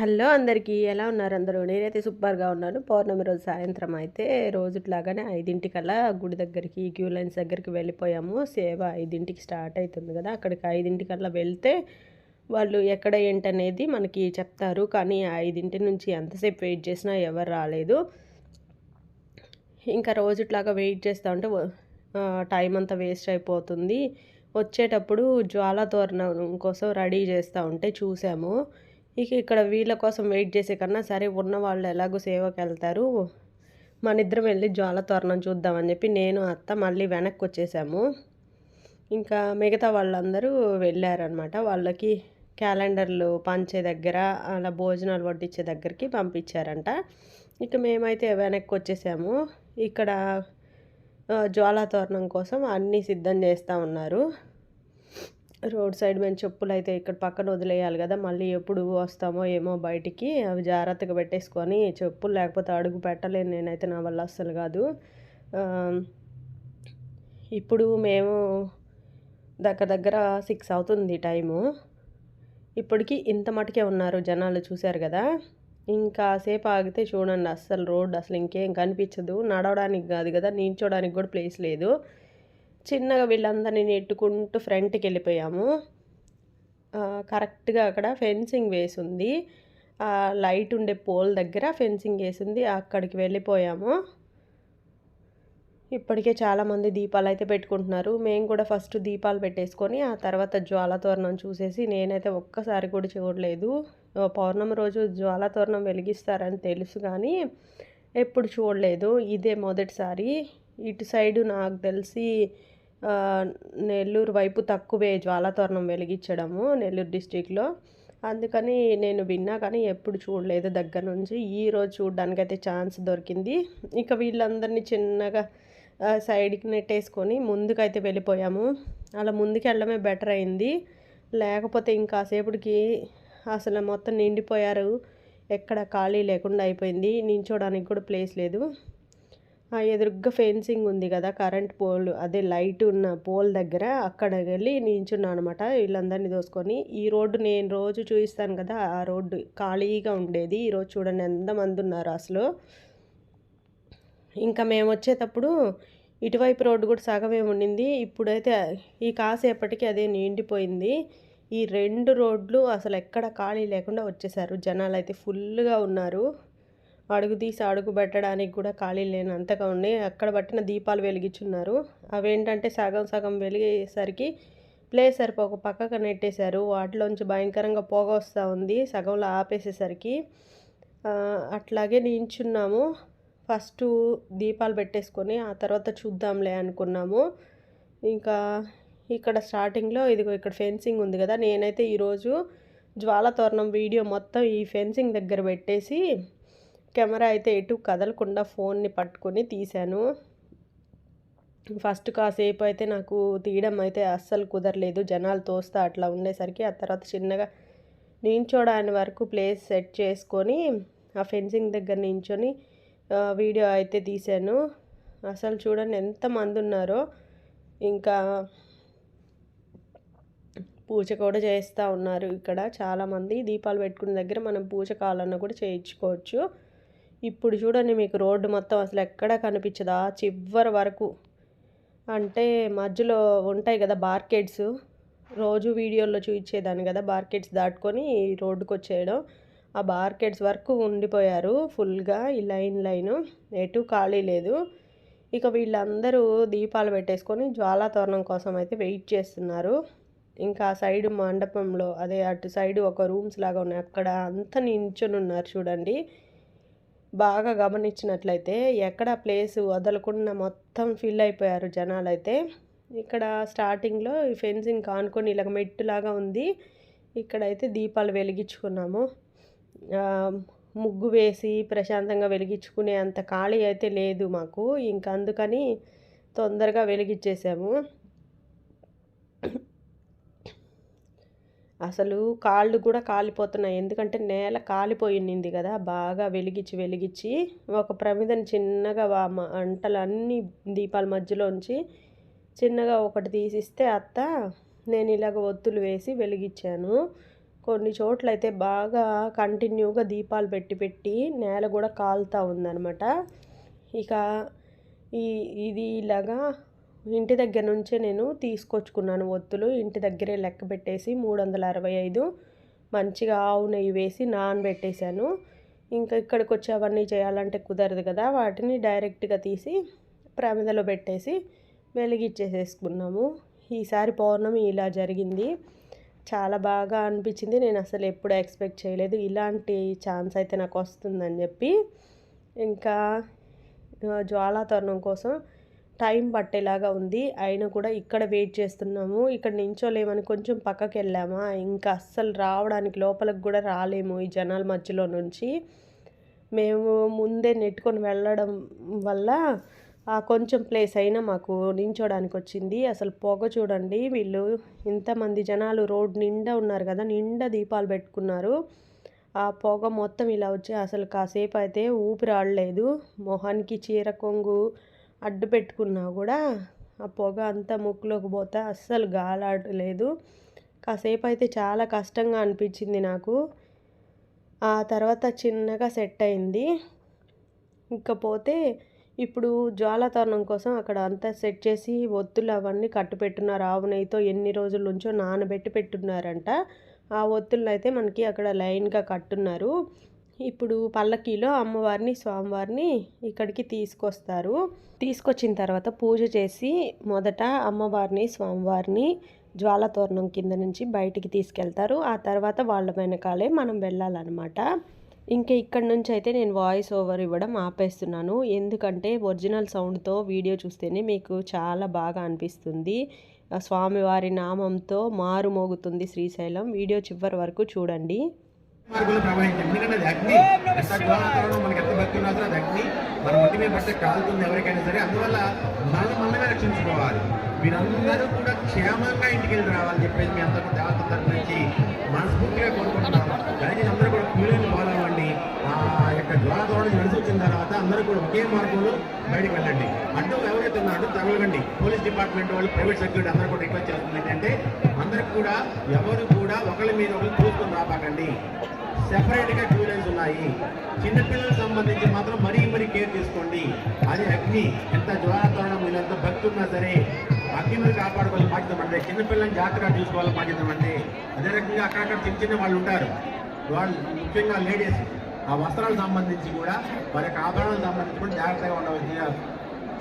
Hello అందరికీ ఎలా ఉన్నారు అందరూ? నేనైతే సూపర్గా ఉన్నాను. పౌర్ణమి రోజు సాయంత్రం అయితే రోజుట్లాగానే ఐదింటికల్లా గుడి దగ్గరికి క్యూ లైన్స్ దగ్గరికి వెళ్ళిపోయాము. సేవ ఐదింటికి స్టార్ట్ అవుతుంది కదా అక్కడికి ఐదింటికల్లా వెళ్తే వాళ్ళు ఎక్కడ ఏంటనేది మనకి చెప్తారు. కానీ ఐదింటి నుంచి ఎంతసేపు వెయిట్ చేసినా ఎవరు రాలేదు. ఇంకా రోజుట్లాగా వెయిట్ చేస్తూ ఉంటే టైం అంతా వేస్ట్ అయిపోతుంది. వచ్చేటప్పుడు జ్వాల తోరణం కోసం రెడీ చేస్తూ ఉంటే చూసాము. ఇక ఇక్కడ వీళ్ళ కోసం వెయిట్ చేసే కన్నా సరే ఉన్న వాళ్ళు ఎలాగో సేవకి వెళ్తారు మన ఇద్దరం వెళ్ళి జ్వాల తోరణం చూద్దామని చెప్పి నేను అత్త మళ్ళీ వెనక్కి వచ్చేసాము. ఇంకా మిగతా వాళ్ళందరూ వెళ్ళారనమాట వాళ్ళకి క్యాలెండర్లు పంచే దగ్గర అలా భోజనాలు వడ్డించే దగ్గరికి పంపించారంట. ఇక మేమైతే వెనక్కి వచ్చేసాము. ఇక్కడ జ్వాలా తోరణం కోసం అన్నీ సిద్ధం చేస్తూ ఉన్నారు. రోడ్ సైడ్ మేము చెప్పులు అయితే ఇక్కడ పక్కన వదిలేయాలి కదా మళ్ళీ ఎప్పుడు వస్తామో ఏమో బయటికి అవి జాగ్రత్తగా పెట్టేసుకొని చెప్పులు లేకపోతే అడుగు పెట్టలేను నేనైతే నా వల్ల అస్సలు కాదు. ఇప్పుడు మేము దగ్గర దగ్గర సిక్స్ అవుతుంది టైము. ఇప్పటికి ఇంత మటుకే ఉన్నారు జనాలు చూశారు కదా ఇంకా సేపు ఆగితే చూడండి అస్సలు రోడ్ అసలు ఇంకేం కనిపించదు. నడవడానికి కాదు కదా నించోడానికి కూడా ప్లేస్ లేదు. చిన్నగా వీళ్ళందరినీ నెట్టుకుంటూ ఫ్రంట్కి వెళ్ళిపోయాము. కరెక్ట్గా అక్కడ ఫెన్సింగ్ వేసింది. లైట్ ఉండే పోల్ దగ్గర ఫెన్సింగ్ వేసింది అక్కడికి వెళ్ళిపోయాము. ఇప్పటికే చాలామంది దీపాలు అయితే పెట్టుకుంటున్నారు. మేము కూడా ఫస్ట్ దీపాలు పెట్టేసుకొని ఆ తర్వాత జ్వాలతోరణం చూసేసి నేనైతే ఒక్కసారి కూడా చూడలేదు. పౌర్ణమి రోజు జ్వాలతోరణం వెలిగిస్తారని తెలుసు కానీ ఎప్పుడు చూడలేదు. ఇదే మొదటిసారి. ఇటు సైడు నాకు తెలిసి నెల్లూరు వైపు తక్కువే జ్వాలతోరణం వెలిగించడము నెల్లూరు డిస్టిక్లో. అందుకని నేను విన్నా కానీ ఎప్పుడు చూడలేదు దగ్గర నుంచి. ఈరోజు చూడడానికి అయితే ఛాన్స్ దొరికింది. ఇక వీళ్ళందరినీ చిన్నగా సైడ్కి నెట్టేసుకొని ముందుకైతే వెళ్ళిపోయాము. అలా ముందుకు వెళ్ళడమే బెటర్ అయింది. లేకపోతే ఇంకాసేపటికి అసలు మొత్తం నిండిపోయారు. ఎక్కడ ఖాళీ లేకుండా అయిపోయింది. నించోడానికి కూడా ప్లేస్ లేదు. ఎదురుగ్గా ఫెన్సింగ్ ఉంది కదా కరెంట్ పోల్ అదే లైట్ ఉన్న పోల్ దగ్గర అక్కడ వెళ్ళి నించున్నాను అనమాట వీళ్ళందరినీ దోసుకొని. ఈ రోడ్డు నేను రోజు చూపిస్తాను కదా ఆ రోడ్డు ఖాళీగా ఉండేది. ఈరోజు చూడండి ఎంతమంది ఉన్నారు అసలు. ఇంకా మేము వచ్చేటప్పుడు ఇటువైపు రోడ్డు కూడా సగమే ఉండింది. ఇప్పుడైతే ఈ కాసేపటికి అదే నిండిపోయింది. ఈ రెండు రోడ్లు అసలు ఎక్కడ ఖాళీ లేకుండా వచ్చేసారు. జనాలు అయితే ఫుల్గా ఉన్నారు. అడుగు తీసి అడుగు పెట్టడానికి కూడా ఖాళీ లేనంతగా ఉన్నాయి. అక్కడ పట్టిన దీపాలు వెలిగించున్నారు. అవేంటంటే సగం సగం వెలిగేసరికి ప్లేస్ సరిపోక పక్కకు నెట్టేశారు. వాటిలోంచి భయంకరంగా పొగ వస్తూ ఉంది. సగంలో ఆపేసేసరికి అట్లాగే నించున్నాము. ఫస్ట్ దీపాలు పెట్టేసుకొని ఆ తర్వాత చూద్దాంలే అనుకున్నాము. ఇంకా ఇక్కడ స్టార్టింగ్లో ఇదిగో ఇక్కడ ఫెన్సింగ్ ఉంది కదా నేనైతే ఈరోజు జ్వాల తోరణం వీడియో మొత్తం ఈ ఫెన్సింగ్ దగ్గర పెట్టేసి కెమెరా అయితే ఎటు కదలకుండా ఫోన్ని పట్టుకొని తీశాను. ఫస్ట్ కాసేపు అయితే నాకు తీయడం అయితే అస్సలు కుదరలేదు. జనాలు తోస్తా అట్లా ఉండేసరికి ఆ తర్వాత చిన్నగా నించోడాని వరకు ప్లేస్ సెట్ చేసుకొని ఆ ఫెన్సింగ్ దగ్గర నించొని వీడియో అయితే తీశాను. అసలు చూడండి ఎంతమంది ఉన్నారో. ఇంకా పూజ కూడా చేస్తూ ఉన్నారు ఇక్కడ చాలామంది. దీపాలు పెట్టుకున్న దగ్గర మనం పూజ కావాలన్నా కూడా చేయించుకోవచ్చు. ఇప్పుడు చూడండి మీకు రోడ్డు మొత్తం అసలు ఎక్కడ కనిపించదా? చివరి వరకు. అంటే మధ్యలో ఉంటాయి కదా బార్కెట్స్ రోజు వీడియోల్లో చూపించేదాన్ని కదా బార్కెట్స్ దాటుకొని రోడ్డుకు వచ్చేయడం ఆ బార్కెట్స్ వరకు ఉండిపోయారు ఫుల్గా ఈ లైన్ లైన్. ఎటు ఖాళీ లేదు. ఇక వీళ్ళందరూ దీపాలు పెట్టేసుకొని జ్వాలా తోరణం కోసం అయితే వెయిట్ చేస్తున్నారు. ఇంకా సైడ్ మండపంలో అదే అటు సైడ్ ఒక రూమ్స్ లాగా ఉన్నాయి. అక్కడ అంతా నించుని ఉన్నారు చూడండి. బాగా గమనించినట్లయితే ఎక్కడ ప్లేస్ వదలకుండా మొత్తం ఫిల్ అయిపోయారు జనాలు అయితే ఇక్కడ స్టార్టింగ్లో ఈ ఫెన్సింగ్ కానుకొని ఇలాగ మెట్టులాగా ఉంది. ఇక్కడైతే దీపాలు వెలిగించుకున్నాము. ముగ్గు వేసి ప్రశాంతంగా వెలిగించుకునే అంత ఖాళీ అయితే లేదు మాకు. ఇంకా అందుకని తొందరగా వెలిగించేసాము. అసలు కాళ్ళు కూడా కాలిపోతున్నాయి. ఎందుకంటే నేల కాలిపోయింది కదా బాగా వెలిగించి వెలిగించి ఒక ప్రమిదని చిన్నగా అంటలన్నీ దీపాల మధ్యలోంచి చిన్నగా ఒకటి తీసిస్తే అత్త నేను ఇలాగ ఒత్తులు వేసి వెలిగించాను కొన్ని చోట్ల అయితే బాగా కంటిన్యూగా దీపాలు పెట్టి పెట్టి నేల కూడా కాలుతూ ఉందన్నమాట. ఇక ఈ ఇది ఇలాగా ఇంటి దగ్గర నుంచే నేను తీసుకొచ్చుకున్నాను ఒత్తులు. ఇంటి దగ్గరే లెక్క పెట్టేసి మూడు వందల అరవై ఐదు మంచిగా ఆవు నెయ్యి వేసి నానబెట్టేశాను. ఇంకా ఇక్కడికి వచ్చి అవన్నీ చేయాలంటే కుదరదు కదా. వాటిని డైరెక్ట్గా తీసి ప్రమిదలో పెట్టేసి వెలిగిచ్చేసేసుకున్నాము. ఈసారి పౌర్ణమి ఇలా జరిగింది. చాలా బాగా అనిపించింది. నేను అసలు ఎప్పుడు ఎక్స్పెక్ట్ చేయలేదు. ఇలాంటి ఛాన్స్ అయితే నాకు వస్తుందని చెప్పి. ఇంకా జ్వాలాతరుణం కోసం టైం పట్టేలాగా ఉంది. అయినా కూడా ఇక్కడ వెయిట్ చేస్తున్నాము. ఇక్కడ నించోలేమని కొంచెం పక్కకి వెళ్ళామా ఇంకా అస్సలు రావడానికి లోపలికి కూడా రాలేము ఈ జనాల మధ్యలో నుంచి. మేము ముందే నెట్టుకొని వెళ్ళడం వల్ల ఆ కొంచెం ప్లేస్ అయినా మాకు నించోడానికి వచ్చింది. అసలు పొగ చూడండి వీళ్ళు ఇంతమంది జనాలు రోడ్ నిండా ఉన్నారు కదా నిండా దీపాలు పెట్టుకున్నారు. ఆ పొగ మొత్తం ఇలా వచ్చి అసలు కాసేపు అయితే ఊపిరాడలేదు. మొహానికి చీర కొంగు అడ్డు పెట్టుకున్నా కూడా ఆ పొగ అంతా ముక్కులోకి పోతే అస్సలు గాలాడలేదు కాసేపు అయితే చాలా కష్టంగా అనిపించింది నాకు. ఆ తర్వాత చిన్నగా సెట్ అయింది. ఇకపోతే ఇప్పుడు జ్వాలాతరణం కోసం అక్కడ అంతా సెట్ చేసి ఒత్తులు అవన్నీ కట్టు పెట్టున్నారు ఆవు నెయ్యితో ఎన్ని రోజుల నుంచో నానబెట్టి పెట్టున్నారంట. ఆ ఒత్తులను అయితే మనకి అక్కడ లైన్గా కట్టున్నారు. ఇప్పుడు పల్లకీలో అమ్మవారిని స్వామివారిని ఇక్కడికి తీసుకొస్తారు. తీసుకొచ్చిన తర్వాత పూజ చేసి మొదట అమ్మవారిని స్వామివారిని జ్వాలతోరణం కింద నుంచి బయటికి తీసుకెళ్తారు. ఆ తర్వాత వాళ్ళ వెనకాలే మనం వెళ్ళాలన్నమాట. ఇంకా ఇక్కడ నుంచి అయితే నేను వాయిస్ ఓవర్ ఇవ్వడం ఆపేస్తున్నాను. ఎందుకంటే ఒరిజినల్ సౌండ్తో వీడియో చూస్తేనే మీకు చాలా బాగా అనిపిస్తుంది. స్వామివారి నామంతో మారుమోగుతుంది శ్రీశైలం. వీడియో చివరి వరకు చూడండి. మార్గంలో ప్రవహించండి ఎందుకంటే అది అగ్ని. జ్వాలతోరణం మనకి ఎంత భక్తి ఉన్నదో అది అగ్ని. మన ఒంటి మీద పడితే కాలుతుంది ఎవరికైనా సరే. అందువల్ల మనల్ని మనమే రక్షించుకోవాలి. మీరందరూ కూడా క్షేమంగా ఇంటికి వెళ్ళి రావాలని చెప్పేసి మీ అందరూ దేవత తరపు నుంచి మనస్ఫూర్తిగా కోరుకుంటున్నాం. అందరూ కూడా ఒకే మార్గంలో బయటకు వెళ్ళండి. అడ్డు ఎవరైతే ఉన్నారో తగలగండి పోలీస్ డిపార్ట్మెంట్ వాళ్ళు ప్రైవేట్ సెక్యూరిటీ అందరూ కూడా రిక్వెస్ట్ చేస్తుంది ఏంటంటే అందరికి కూడా ఎవరు కూడా ఒకళ్ళ మీద ఒకరు చూసుకొని రాపాకండి. సెపరేట్గా లైన్స్ ఉన్నాయి. చిన్నపిల్లలకు సంబంధించి మాత్రం మరీ మరీ కేర్ తీసుకోండి. అది అగ్ని ఎంత జ్వాలతోరణం మీరు ఎంత భక్తి ఉన్నా సరే అగ్ని మీరు కాపాడుకోవాలి బాధ్యత అంటే చిన్నపిల్లల్ని జాగ్రత్తగా చూసుకోవాలి బాధ్యత అంటే అదే రకంగా అక్కడక్కడ చిన్న చిన్న వాళ్ళు ఉంటారు. వాళ్ళు ముఖ్యంగా లేడీస్. ఆ వస్త్రాలకు సంబంధించి కూడా వారి యొక్క ఆభరణాలకు సంబంధించి కూడా జాగ్రత్తగా ఉండవలసిన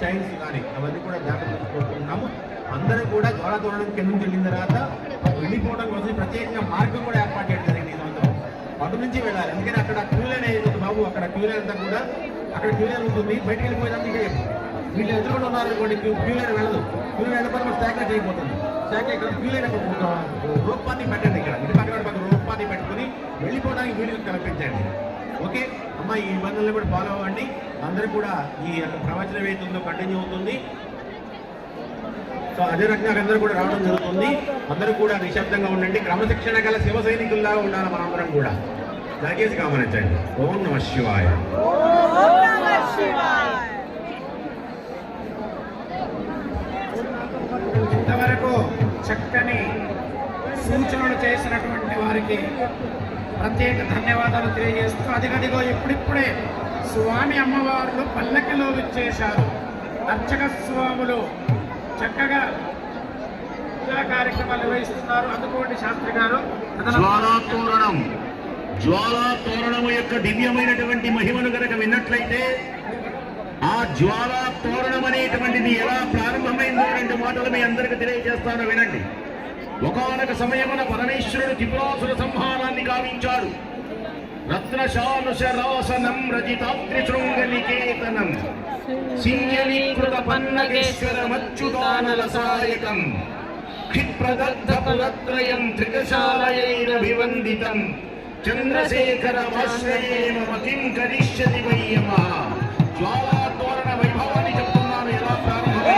చైన్స్ కానీ అవన్నీ కూడా జాగ్రత్తగా కోరుకుంటున్నాము అందరూ కూడా జ్వాలతోరణం కింద నుంచి వెళ్ళిన తర్వాత వెళ్ళిపోవడం కోసం ప్రత్యేకంగా మార్గం కూడా ఏర్పాటు చేయడం జరిగింది ఈ సంవత్సరం. అటు నుంచి వెళ్ళాలి. ఎందుకంటే అక్కడ క్యూ లైన్ బాబు. అక్కడ క్యూ లైన్ అంతా కూడా అక్కడ క్యూ లైన్ ఉంటుంది. బయటకు వెళ్ళిపోయేదాన్ని వీళ్ళు ఎదురుకుండా ఉన్నారనుకోండి క్యూ లైన్ వెళ్ళదు. క్యూ లైన్ వెళ్ళిపోతే మన స్టాక్ అయిపోతుంది. స్టాక్ ఇక్కడ క్యూ లైన్ రూపాన్ని పెట్టండి ఇక్కడ. ఇటు పక్కన పక్కన రూపాన్ని పెట్టుకుని వెళ్ళిపోవడానికి వీడియో కల్పించండి. ఓకే. అమ్మ ఈ నిబంధనలు కూడా ఫాలో అవ్వండి. అందరూ కూడా ఈ యొక్క ప్రవచనం ఏతుందో కంటిన్యూ అవుతుంది. సో అదే రకంగా అందరూ కూడా రావడం జరుగుతుంది. అందరూ కూడా నిశ్శబ్దంగా ఉండండి. క్రమశిక్షణ గల శివ సైనికుల్లాగా ఉండాలి మనందరం కూడా. దయచేసి గమనించండి. ఓం నమ శివాయ. ఇంతవరకు చక్కని సూచనలు చేసినటువంటి వారికి ప్రత్యేక ధన్యవాదాలు తెలియజేస్తూ అదిగదిగో ఇప్పుడిప్పుడే స్వామి అమ్మవార్లు పల్లకిలో విచ్చేశారు. అర్చక స్వాములు చక్కగా పూజా కార్యక్రమాలు నిర్వహిస్తున్నారు. అందుకోండి శాస్త్రి గారు. జ్వాలా తోరణం. జ్వాలా యొక్క దివ్యమైనటువంటి మహిమను గనక విన్నట్లయితే ఆ జ్వాలా తోరణం అనేటువంటిది ఎలా ప్రారంభమైందో రెండు మాటలు మీ అందరికి తెలియజేస్తాను వినండి. ఒకనొక సమయమున పరమేశ్వరుడు త్రిపురాసుర సంహారం గావించాడు రత్నశానుశరాసనం రజితాత్రిశృంగనికేతనం సింగలీకృత పన్నగేశ్వరమచ్యుతానలసాయకం క్షిప్రదగ్ధపురత్రయం త్రికశాలయైరభివందితం. చంద్రశేఖరమాశ్రయే మమ కిం కరిష్యతి వయ్యమ జ్వాలాతోరణ వైభవాన్ని చెప్తున్నాను. ఎలా ప్రారంభమైంది.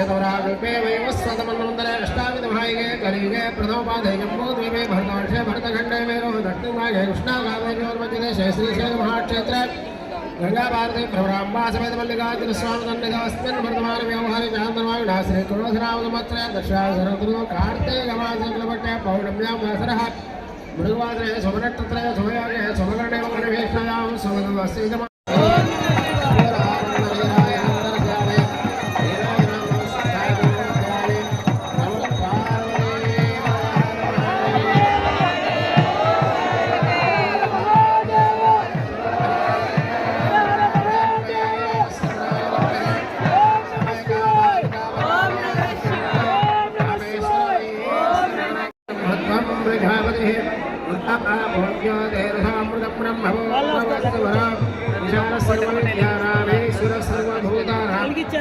ೇತವರಾಗಲ್ಪೇ ವೈವಸ್ವತಮನ್ವಂತರೆ ಅಷ್ಟಾವಿಧಮಾಯಿಗೆ ಕಲಿಗೆ ಪ್ರಥಮಪಾದೈಕಂಬೋದ್ವೀಪೆ ಭರತಾಕ್ಷೇ ಭರತಖಂಡೇ ಮೇರೋ ದಕ್ಷಿಣಮಾಗೆ ಕೃಷ್ಣಾಗಾಮೇಶ್ವರಮಧ್ಯೆ ಶೈಶ್ರೀಶೇನ ಮಹಾಕ್ಷೇತ್ರ ಗಂಗಾಭಾರತಿ ಪ್ರಭ್ರಾಂಬಾ ಸಮೇತ ಮಲ್ಲಿಕಾರ್ಜುನ ಸ್ವಾಮಿ ದಂಡಿಗಾಸ್ಮಿನ್ ವರ್ಧಮಾನ ವ್ಯವಹಾರಿ ಜಾಂತರ್ವಾಯುಡಾ ಶ್ರೀ ತುಳಸಿರಾಮತ್ರ ದಕ್ಷಾಸರದ್ರು ಕಾರ್ತೇಯಮಾಸಕಲಪಟ್ಟೆ ಪೌರ್ಣಮ್ಯಾಂ ವಾಸರಃ ಮೃಗವಾದ್ರೆ ಸುಮನಟ್ಟತ್ರಯ ಸುಮಯೋಗೆ ಸುಮಗರ್ಣೇ ಪರಿವೇಷಣಾಂ ಸುಮಗಸ್ಯ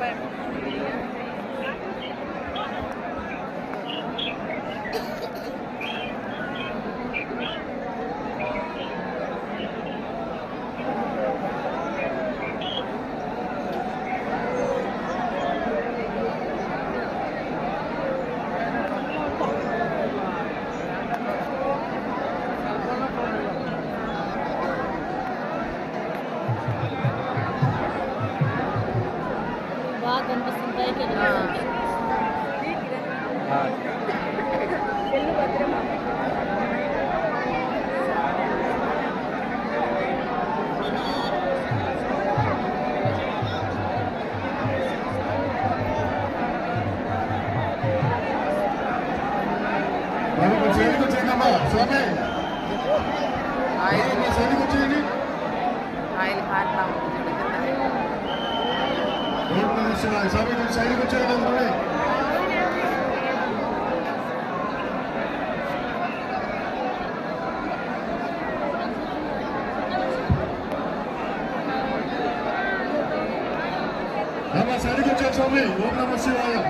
but 嗯。啊。நம்ம சடுக்கு சாமி ஓம் நம சிவாயா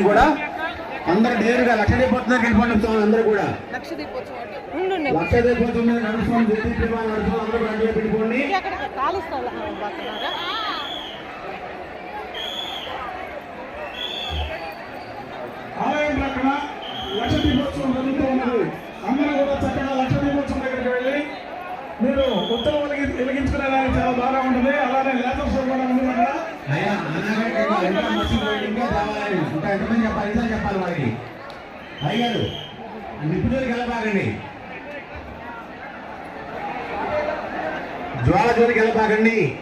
కూడా అందరు నేరుగా లక్ష దీపోతున్నారు వెళ్ళిపోతున్నారు అందరు కూడా లక్ష దీపోతున్నారు నడుస్తాం నడుస్తాం అందరూ పెట్టుకోండి ఎంత మనుషులు ఇంకా ఎంతమంది చెప్పాలి ఇంకా చెప్పాలి వాడికి అయ్యారు. నిపుణులు గెలపాకండి. జ్వాల జోలికి వెళ్ళపాకండి.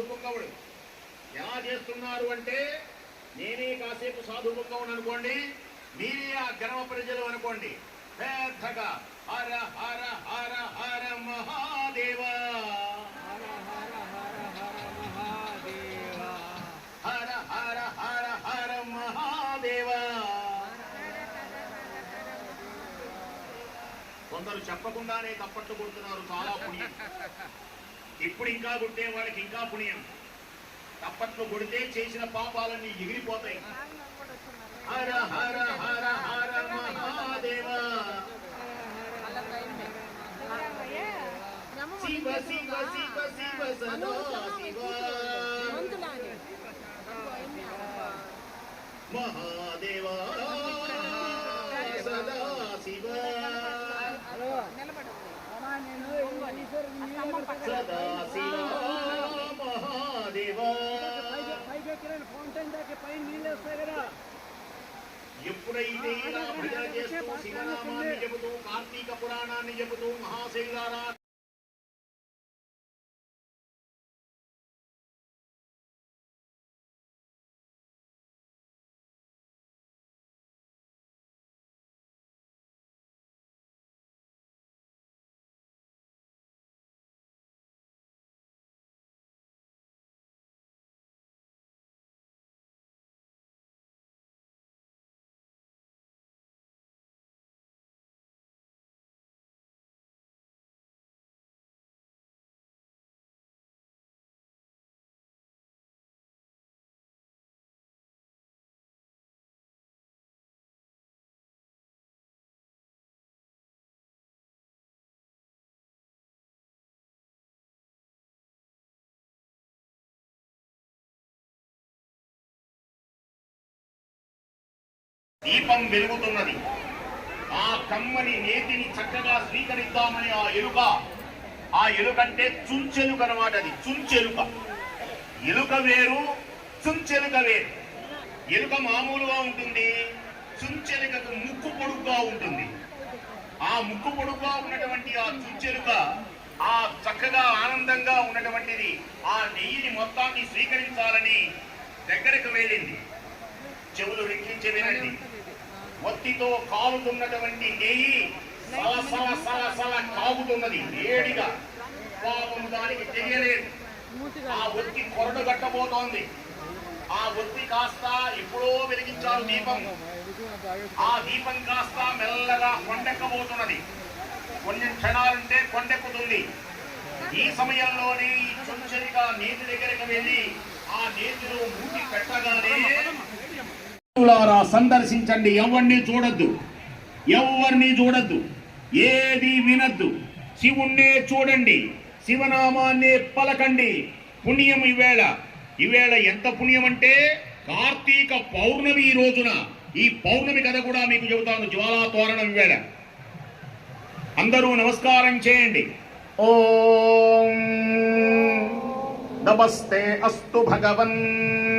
ఉన్నాడు ఎలా చేస్తున్నారు అంటే నేనే కాసేపు సాధు అనుకోండి మీరే ఆ గ్రామ ప్రజలు అనుకోండి. పెద్దగా హర హర హర హర మహాదేవ. హర హర హర హర మహాదేవ. కొందరు చెప్పకుండానే తప్పట్లు కొడుతున్నారు చాలా పుణ్యం. ఇప్పుడు ఇంకా కొట్టే వాళ్ళకి ఇంకా పుణ్యం. తప్పట్లు కొడితే చేసిన పాపాలన్నీ ఎగిరిపోతాయి. హర హర హర హర మహాదేవ. శివ శివ శివ శివ సదా శివ. మహాదేవ సదా శివ సదా శివ మహాదేవ ఎప్పుడైతే ఇలా భజన చేస్తూ శివనామాన్ని చెబుతూ కార్తీక పురాణాన్ని చెబుతూ మహాశైలారా దీపం వెలుగుతున్నది. ఆ కమ్మని నేతిని చక్కగా స్వీకరిద్దామని ఆ ఎలుక ఆ ఎలుకంటే చుంచెలుక అనమాట అది చుంచెలుక. ఎలుక వేరు చుంచెలుక వేరు. ఎలుక మామూలుగా ఉంటుంది చుంచెలుకకు ముక్కు పొడుగ్గా ఉంటుంది. ఆ ముక్కు పొడుగ్గా ఉన్నటువంటి ఆ చుంచెలుక ఆ చక్కగా ఆనందంగా ఉన్నటువంటిది ఆ నెయ్యిని మొత్తాన్ని స్వీకరించాలని దగ్గరకు వెళ్ళింది. చెవులు రెక్కించి వినండి వత్తితో కాలుతున్నటువంటి నెయ్యి సల సల సల సల కాగుతున్నది వేడిగా. పాపం దానికి తెలియలేదు. ఆ ఒత్తి కొరడు కట్టబోతోంది. ఆ ఒత్తి కాస్త ఎప్పుడో వెలిగించారు దీపం. ఆ దీపం కాస్త మెల్లగా కొండెక్కబోతున్నది. కొన్ని క్షణాలుంటే కొండెక్కుతుంది. ఈ సమయంలోనే ఈ చుంచరిగా నేతి దగ్గరికి వెళ్ళి ఆ నేతిలో మూతి పెట్టగానే సందర్శించండి. ఎవరిని చూడొద్దు. ఎవరిని చూడొద్దు. ఏది వినద్దు. శివుణ్ణే చూడండి. శివనామాన్నే పలకండి. పుణ్యం ఈవేళ. ఈవేళ ఎంత పుణ్యం అంటే కార్తీక పౌర్ణమి ఈ రోజున. ఈ పౌర్ణమి కథ కూడా మీకు చెబుతాను. జ్వాలా తోరణం ఈవేళ. అందరూ నమస్కారం చేయండి. ఓం నమస్తే అస్తు భగవన్.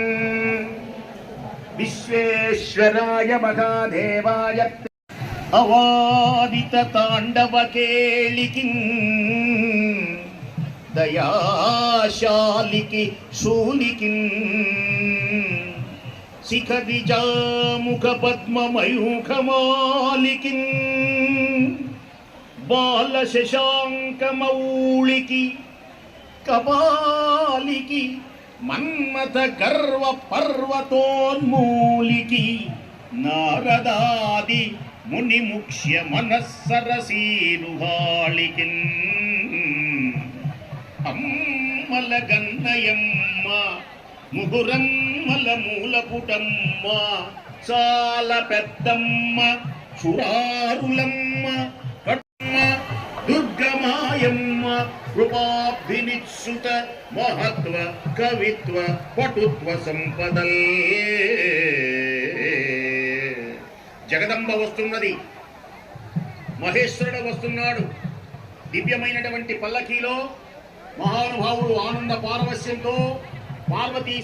విశ్వేశ్వరాయ మహాదేవాయ. అవాదిత తాండవ కేళికి. దయాశాలికి శూలికి. శిఖదిజాముఖ పద్మమయూఖమాలికి. బాల శశాంకమౌళికి కపాలికి మన్మథ గర్వ పర్వతోన్మూలికి నారదాది ముని ముఖ్య మనస్సరసీరుహాళికి అమ్మల గన్నయమ్మ ముగురమ్మల మూలపుటమ్మ చాలా పెద్దమ్మ సురారులమ్మ దుర్గమాయమ్మ కృపాభినిత్సుత మహత్వ కవిత్వ పటుత్వ సంపదల్ జగదంబ వస్తున్నది మహేశ్వరుడు వస్తున్నాడు. దివ్యమైనటువంటి పల్లకీలో మహానుభావుడు ఆనంద పారవస్యంతో పార్వతీ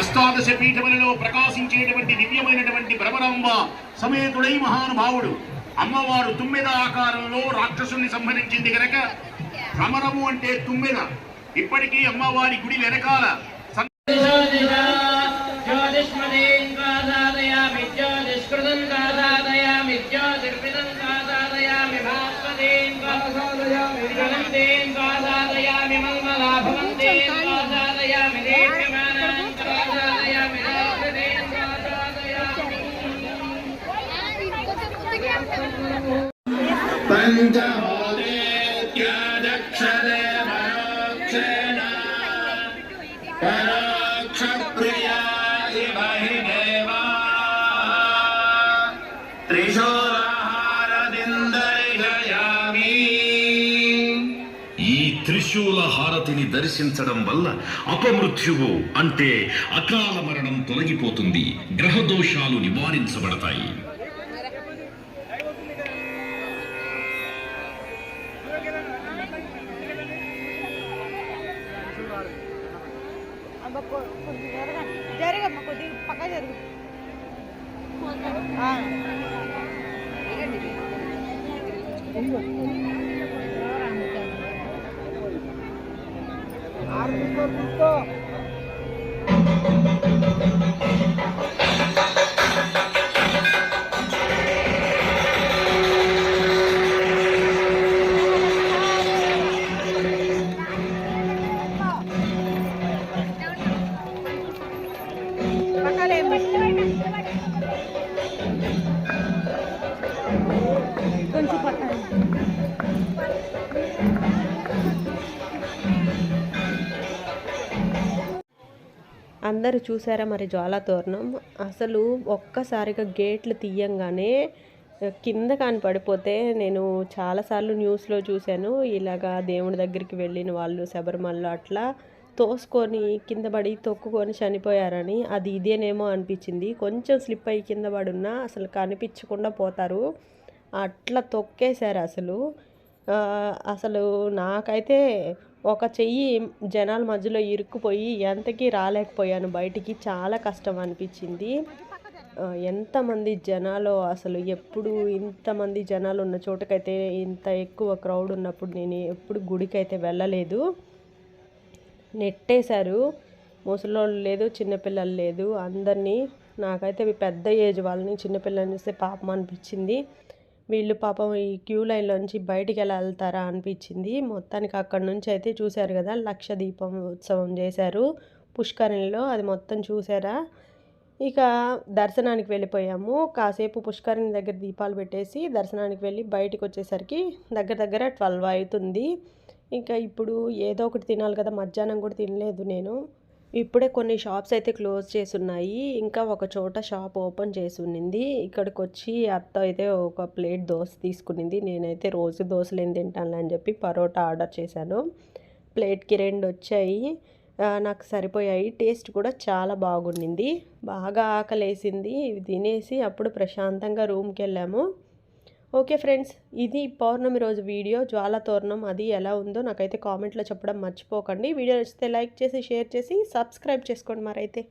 అష్టాదశ పీఠములలో ప్రకాశించేటువంటి దివ్యమైనటువంటి భ్రమరాంబ సమేతుడై మహానుభావుడు. అమ్మవారు తుమ్మెద ఆకారంలో రాక్షసుల్ని సంహరించింది కనుక భ్రమరము అంటే తుమ్మెద. ఇప్పటికీ అమ్మవారి గుడి వెనకాల త్రిశూల హారతిని దర్శించడం వల్ల అపమృత్యువు అంటే అకాల మరణం తొలగిపోతుంది గ్రహ దోషాలు నివారించబడతాయి. పక్కన అందరూ చూసారా మరి జ్వాలా తోరణం? అసలు ఒక్కసారిగా గేట్లు తీయంగానే కింద కాని పడిపోతే నేను చాలాసార్లు న్యూస్లో చూశాను. ఇలాగా దేవుడి దగ్గరికి వెళ్ళిన వాళ్ళు శబరిమలలో అట్లా తోసుకొని కింద పడి తొక్కుకొని చనిపోయారని అది ఇదేనేమో అనిపించింది. కొంచెం స్లిప్ అయ్యి కింద పడున్నా అసలు కనిపించకుండా పోతారు. అట్లా తొక్కేశారు అసలు. అసలు నాకైతే ఒక చెయ్యి జనాల మధ్యలో ఇరుక్కుపోయి ఎంతకీ రాలేకపోయాను బయటికి. చాలా కష్టం అనిపించింది. ఎంతమంది జనాలు అసలు ఎప్పుడు ఇంతమంది జనాలు ఉన్న చోటకైతే ఇంత ఎక్కువ క్రౌడ్ ఉన్నప్పుడు నేను ఎప్పుడు గుడికైతే వెళ్ళలేదు. నెట్టేశారు. ముసలోళ్ళు లేదు చిన్నపిల్లలు లేదు. అందరినీ నాకైతే పెద్ద ఏజ్ వాళ్ళని చిన్నపిల్లల్ని చూస్తే పాపం అనిపించింది. వీళ్ళు పాపం ఈ క్యూ లైన్లోంచి బయటికి ఎలా వెళ్తారా అనిపించింది. మొత్తానికి అక్కడ నుంచి అయితే చూశారు కదా లక్ష దీపం ఉత్సవం చేశారు పుష్కరిణిలో అది మొత్తం చూసారా ఇక దర్శనానికి వెళ్ళిపోయాము. కాసేపు పుష్కరిణి దగ్గర దీపాలు పెట్టేసి దర్శనానికి వెళ్ళి బయటికి వచ్చేసరికి దగ్గర దగ్గర ట్వెల్వ్ అవుతుంది. ఇంకా ఇప్పుడు ఏదో ఒకటి తినాలి కదా మధ్యాహ్నం కూడా తినలేదు నేను. ఇప్పుడే కొన్ని షాప్స్ అయితే క్లోజ్ చేసి ఉన్నాయి ఇంకా ఒక చోట షాప్ ఓపెన్ చేసి ఉన్నింది ఇక్కడికి వచ్చి అత్త అయితే ఒక ప్లేట్ దోశ తీసుకునింది. నేనైతే రోజు దోశలు ఏం తింటాను అని చెప్పి పరోటా ఆర్డర్ చేశాను. ప్లేట్కి రెండు వచ్చాయి నాకు సరిపోయాయి. టేస్ట్ కూడా చాలా బాగుండింది బాగా ఆకలేసింది. ఇవి తినేసి అప్పుడు ప్రశాంతంగా రూమ్కి వెళ్ళాము ఓకే ఫ్రెండ్స్ ఇది పౌర్ణమి రోజు వీడియో. జ్వాల తోరణం అది ఎలా ఉందో నాకైతే కామెంట్లో చెప్పడం మర్చిపోకండి. వీడియో నచ్చితే లైక్ చేసి షేర్ చేసి సబ్స్క్రైబ్ చేసుకోండి మరైతే.